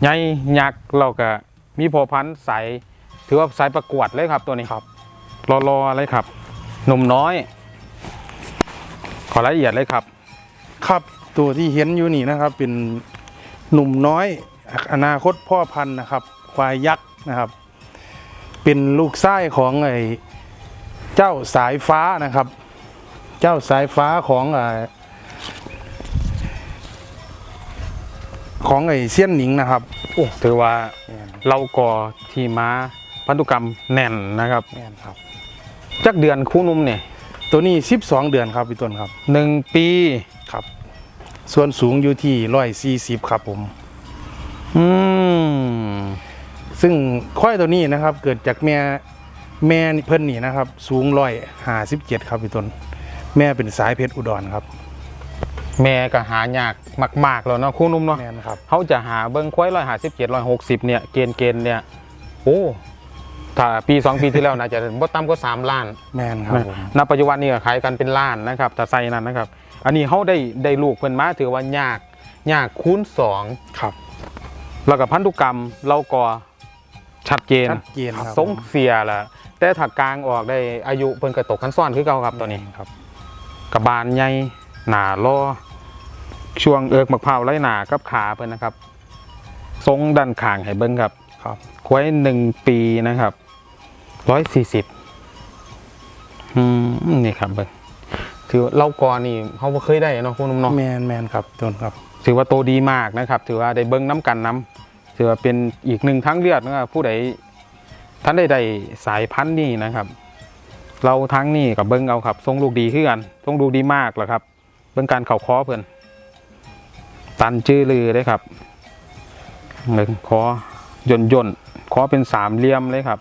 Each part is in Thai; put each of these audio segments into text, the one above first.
ใหญ่ยักษ์เราก็มีพอพันธุ์สายถือว่าสายประกวดเลยครับตัวนี้ครับรอๆเลยครับหนุ่มน้อย ขอรายละเอียดเลยครับ ครับตัวที่เห็นอยู่นี่นะครับ เป็นหนุ่มน้อย อนาคตพ่อพันธุ์นะครับ ควายยักษ์นะครับ เป็นลูกไส้ของไอ้เจ้าสายฟ้านะครับ เจ้าสายฟ้าของอ่ ของไอ้เซียนหนิงนะครับโอ้ถือว่าเราก่อทีม้าพันธุกรรมแน่นนะครับแม่นครับ จักเดือนคู่นุ่มเนี่ยตัวนี้ 12 เดือนครับพี่ต้นครับหนึ่งปีครับ ส่วนสูงอยู่ที่ร้อยสี่สิบครับผม อืมซึ่งควายตัวนี้นะครับ เกิดจากแม่แม่เพิ่นนี่นะครับ สูงร้อยห้าสิบเจ็ดครับพี่ต้นแม่เป็นสายเพชรอุดรครับ แม่ก็หายากมากๆแล้วเนาะคู่นุ่มเนาะแม่นครับ เขาจะหาเบิ้งควายร้อยหาสิบเจ็ดร้อยหกสิบเนี่ยเกณฑ์เกณฑ์เนี่ยโอ้ถ้าปีสองปีที่แล้วน่าจะบ่ต่ำก็สามล้านแม่นครับผมณปัจจุบันนี้ก็ขายกันเป็นล้านนะครับถ้าใส่นั้นนะครับ อันนี้เขาได้ได้ลูกเพิ่นมาถือว่ายากยากคูณสองครับ แล้วก็พันธุกรรมเราก็ชัดเจนชัดเจนครับทรงเสียแหละแต่ถ้ากลางออกได้อายุเพิ่นกระตกขั้นซ้อนคือเก่าครับตัวนี้ ครับกระบาลใหญ่หนาล่อ ช่วงเอิกมะพร้าวไล่หนากับขาเพิ่นนะครับทรงด้านข้างให้เบิ้งครับครับควายหนึ่งปีนะครับร้อยสี่สิบอืมนี่ครับเบิ้งถือว่าเล่ากอนี่เขาบ่เคยได้เนาะคุณนุ่มเนาะแมนแมนครับต้นครับ ถือว่าโตดีมากนะครับ ถือว่าได้เบิ้งน้ำกันน้ำถือว่าเป็นอีกหนึ่งทั้งเลือดนะครับผู้ใดท่านใดได้สายพันธุ์นี่นะครับ เราทั้งนี่กับเบิ้งเอาครับทรงลูกดีขึ้นกันทรงลูกดีมากแหละครับ เบิ้งการเข่าคอเพื่อน ตันจื้อลือเลยครับเบิ้งคอย่นย่นๆคอเป็นสามเหลี่ยมเลยครับ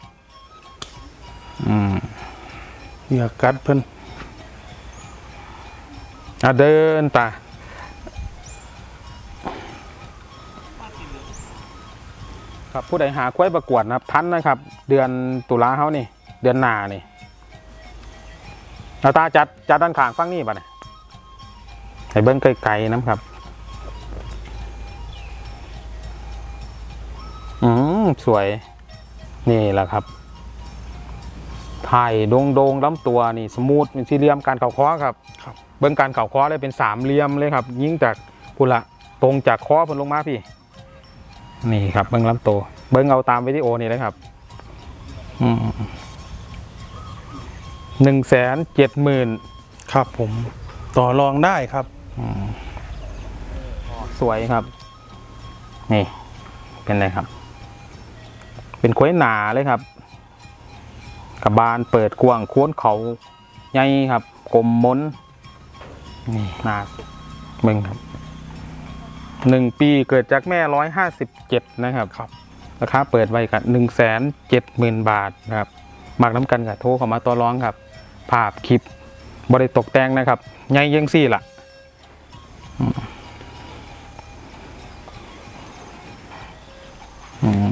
อืมเหยื่อกัดเพิ่นอะเดินตาครับผู้ใดหาควายประกวดนะครับทันนะครับ เดือนตุลาเขานี่ เดือนหนานี่เอาตาจัดจัดด้านข้างฟังนี่ป่ะเนี่ยให้เบิ้งไกลๆน้ำครับ สวยนี่แหละครับถ่ายโดงโดงๆล้ำตัวนี่สมูทเป็นสี่เหลี่ยมการเข่าคอครับครับ เบิ้งการเข่าคอเลยเป็นสามเหลี่ยมเลยครับ ยิ่งจากพุละตรงจากคอเพิ่นลงมาพี่ นี่ครับ เบิ้งลำตัวเบิ้งเอาตามวิดีโอนี่เลยครับหนึ่งแสนเจ็ดหมื่นครับผมต่อรองได้ครับสวยครับ นี่เป็นไรครับ เป็นควยหนาเลยครับกระบาลเปิดกว้างโค้นเขาใหญ่ครับกลมมนนี่หนาเบิ่งครับหนึ่งปีเกิดจากแม่ร้อยห้าสิบเจ็ดนะครับครับราคาเปิดไว้กับหนึ่งแสนเจ็ดหมื่นบาทครับมากน้ำกันกับโทรเข้ามาต่อร้องครับ ภาพคลิปบริตกแต่งนะครับใหญ่ยังสี่ล่ะ